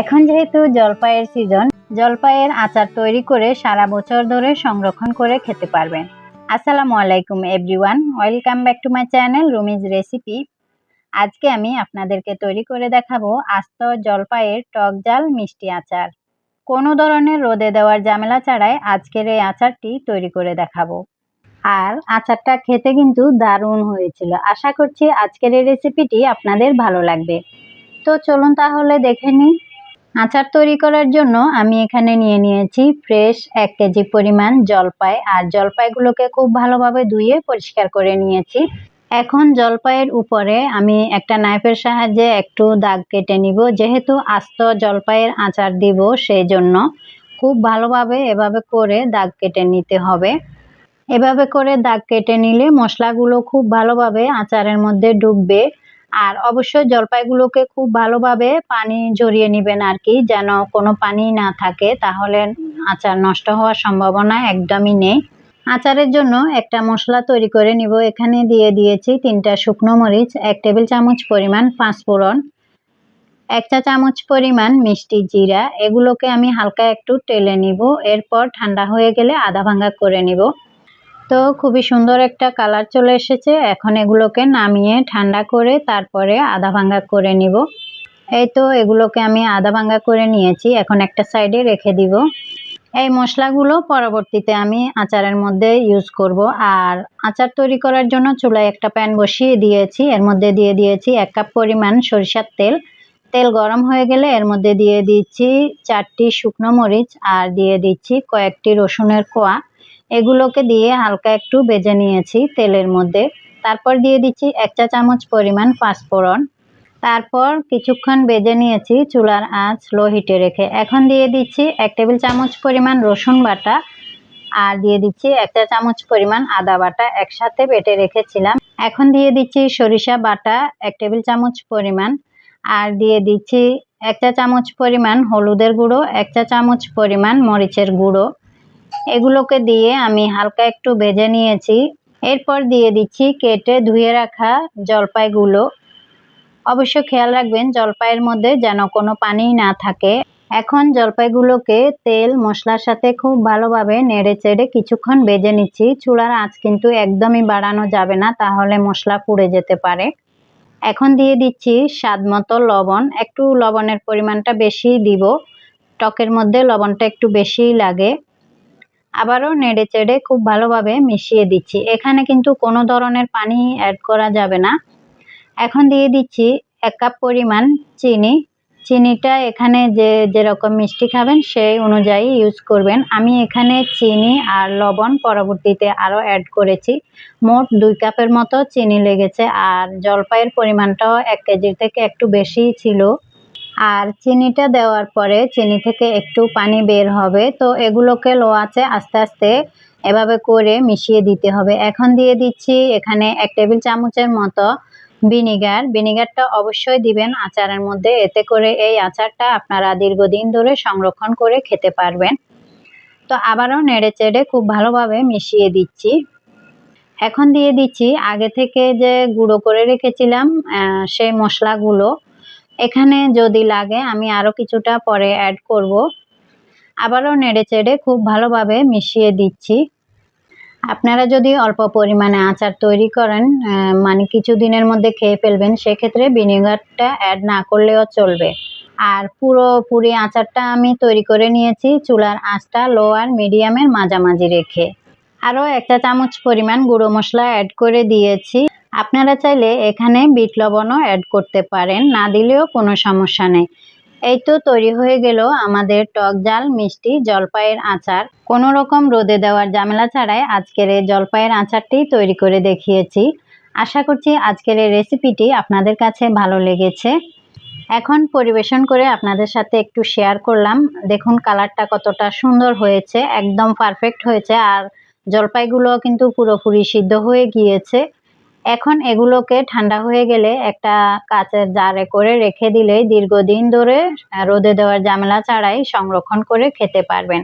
এখন যেহেতু জলপাইয়ের সিজন জলপাইয়ের আচার তৈরি করে সারা বছর ধরে সংরক্ষণ করে খেতে পারবেন। আসসালামু আলাইকুম everyone welcome back to my channel Rumi's recipe আজকে আমি আপনাদেরকে তৈরি করে দেখাবো আস্ত জলপাইয়ের টক জাল মিষ্টি আচার। কোনো ধরনের রোদে দেওয়ার ঝামেলা ছাড়াই আজকের এই আচারটি তৈরি করে দেখাবো। আর আচারটা খেতে কিন্তু দারুণ হয়েছিল। আশা করছি আজকের এই রেসিপিটি আপনাদের ভালো লাগবে। তো চলুন তাহলে দেখে নিই। আচার তৈরি করার জন্য আমি এখানে নিয়ে নিয়েছি ফ্রেশ এক কেজি পরিমাণ জলপাই। আর জলপাইগুলোকে খুব ভালোভাবে ধুয়ে পরিষ্কার করে নিয়েছি। এখন জলপাইয়ের উপরে আমি একটা নাইফের সাহায্যে একটু দাগ কেটে নিব। যেহেতু আস্ত জলপাইয়ের আচার দিব সেই জন্য খুব ভালোভাবে এভাবে করে দাগ কেটে নিতে হবে। এভাবে করে দাগ কেটে নিলে মশলাগুলো খুব ভালোভাবে আচারের মধ্যে ডুববে। আর অবশ্যই জলপাইগুলোকে খুব ভালোভাবে পানি জড়িয়ে নেবেন আর কি, যেন কোনো পানি না থাকে। তাহলে আচার নষ্ট হওয়ার সম্ভাবনা একদমই নেই। আচারের জন্য একটা মশলা তৈরি করে নিব। এখানে দিয়ে দিয়েছি তিনটা শুকনো মরিচ, এক টেবিল চামচ পরিমাণ পাঁচফোড়ন, এক চা চামচ পরিমাণ মিষ্টি জিরা। এগুলোকে আমি হালকা একটু টেলে নিব। এরপর ঠান্ডা হয়ে গেলে আধা ভাঙ্গা করে নিব। তো খুবই সুন্দর একটা কালার চলে এসেছে। এখন এগুলোকে নামিয়ে ঠান্ডা করে তারপরে আধা ভাঙ্গা করে নিব। এই তো এগুলোকে আমি আধা ভাঙ্গা করে নিয়েছি। এখন একটা সাইডে রেখে দিব। এই মশলাগুলো পরবর্তীতে আমি আচারের মধ্যে ইউজ করব। আর আচার তৈরি করার জন্য চুলায় একটা প্যান বসিয়ে দিয়েছি। এর মধ্যে দিয়ে দিয়েছি এক কাপ পরিমাণ সরিষার তেল। তেল গরম হয়ে গেলে এর মধ্যে দিয়ে দিচ্ছি চারটি শুকনো মরিচ আর দিয়ে দিচ্ছি কয়েকটি রসুনের কোয়া। এগুলোকে দিয়ে হালকা একটু বেজে নিয়েছি তেলের মধ্যে। তারপর দিয়ে দিচ্ছি এক চা চামচ পরিমাণ পাঁচফোড়ন। তারপর কিছুক্ষণ বেজে নিয়েছি চুলার আঁচ লো হিটে রেখে। এখন দিয়ে দিচ্ছি এক টেবিল চামচ পরিমাণ রসুন বাটা আর দিয়ে দিচ্ছি এক চা চামচ পরিমাণ আদা বাটা একসাথে বেটে রেখেছিলাম। এখন দিয়ে দিচ্ছি সরিষা বাটা এক টেবিল চামচ পরিমাণ আর দিয়ে দিচ্ছি এক চা চামচ পরিমাণ হলুদের গুঁড়ো, এক চা চামচ পরিমাণ মরিচের গুঁড়ো। এগুলোকে দিয়ে আমি হালকা একটু ভেজে নিয়েছি। এরপর দিয়ে দিচ্ছি কেটে ধুয়ে রাখা জলপাইগুলো। অবশ্য খেয়াল রাখবেন জলপাইয়ের মধ্যে যেন কোনো পানি না থাকে। এখন জলপাইগুলোকে তেল, মশলার সাথে খুব ভালোভাবে নেড়ে চেড়ে কিছুক্ষণ বেজে নিচ্ছি। চুলার আঁচ কিন্তু একদমই বাড়ানো যাবে না, তাহলে মশলা পুড়ে যেতে পারে। এখন দিয়ে দিচ্ছি স্বাদ মতো লবণ। একটু লবণের পরিমাণটা বেশি দিব। টকের মধ্যে লবণটা একটু বেশিই লাগে। আবারও নেড়ে চেড়ে খুব ভালোভাবে মিশিয়ে দিচ্ছি। এখানে কিন্তু কোনো ধরনের পানি অ্যাড করা যাবে না। এখন দিয়ে দিচ্ছি এক কাপ পরিমাণ চিনি। চিনিটা এখানে যে যেরকম মিষ্টি খাবেন সেই অনুযায়ী ইউজ করবেন। আমি এখানে চিনি আর লবণ পরবর্তীতে আরও অ্যাড করেছি। মোট দুই কাপের মতো চিনি লেগেছে। আর জলপাইয়ের পরিমাণটাও এক কেজির থেকে একটু বেশি ছিল। আর চিনিটা দেওয়ার পরে চিনি থেকে একটু পানি বের হবে। তো এগুলোকে লো আস্তে আস্তে এভাবে করে মিশিয়ে দিতে হবে। এখন দিয়ে দিচ্ছি এখানে এক টেবিল চামচের মতো ভিনিগার। ভিনিগারটা অবশ্যই দিবেন আচারের মধ্যে। এতে করে এই আচারটা আপনারা দীর্ঘদিন ধরে সংরক্ষণ করে খেতে পারবেন। তো আবারও নেড়ে চেড়ে খুব ভালোভাবে মিশিয়ে দিচ্ছি। এখন দিয়ে দিচ্ছি আগে থেকে যে গুঁড়ো করে রেখেছিলাম সেই মশলাগুলো। এখানে যদি লাগে আমি আরও কিছুটা পরে অ্যাড করব। আবারও নেড়ে চেড়ে খুব ভালোভাবে মিশিয়ে দিচ্ছি। আপনারা যদি অল্প পরিমাণে আচার তৈরি করেন মানে কিছু দিনের মধ্যে খেয়ে ফেলবেন, সেক্ষেত্রে ভিনেগারটা অ্যাড না করলেও চলবে। আর পুরোপুরি আচারটা আমি তৈরি করে নিয়েছি চুলার আঁচটা লো আর মিডিয়ামের মাঝামাঝি রেখে। আরও একটা চামচ পরিমাণ গুঁড়ো মশলা অ্যাড করে দিয়েছি। আপনারা চাইলে এখানে বিট লবণও অ্যাড করতে পারেন, না দিলেও কোনো সমস্যা নেই। এই তো তৈরি হয়ে গেল আমাদের টক জাল মিষ্টি জলপাইয়ের আচার। কোনো রকম রোদে দেওয়ার ঝামেলা ছাড়াই আজকের এই জলপাইয়ের আচারটি তৈরি করে দেখিয়েছি। আশা করছি আজকের এই রেসিপিটি আপনাদের কাছে ভালো লেগেছে। এখন পরিবেশন করে আপনাদের সাথে একটু শেয়ার করলাম। দেখুন কালারটা কতটা সুন্দর হয়েছে, একদম পারফেক্ট হয়েছে। আর জলপাইগুলো কিন্তু পুরোপুরি সিদ্ধ হয়ে গিয়েছে। এখন এগুলোকে ঠান্ডা হয়ে গেলে একটা কাঁচের জারে করে রেখে দিলে দীর্ঘদিন ধরে রোদে দেওয়ার ঝামেলা ছাড়াই সংরক্ষণ করে খেতে পারবেন।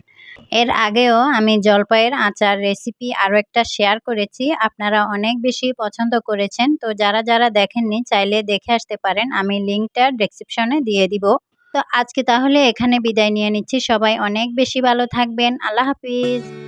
এর আগেও আমি জলপাইয়ের আচার রেসিপি আরও একটা শেয়ার করেছি, আপনারা অনেক বেশি পছন্দ করেছেন। তো যারা যারা দেখেননি, চাইলে দেখে আসতে পারেন, আমি লিঙ্কটা ডেসক্রিপশনে দিয়ে দিব। তো আজকে তাহলে এখানে বিদায় নিয়ে নিচ্ছি। সবাই অনেক বেশি ভালো থাকবেন। আল্লাহ হাফিজ।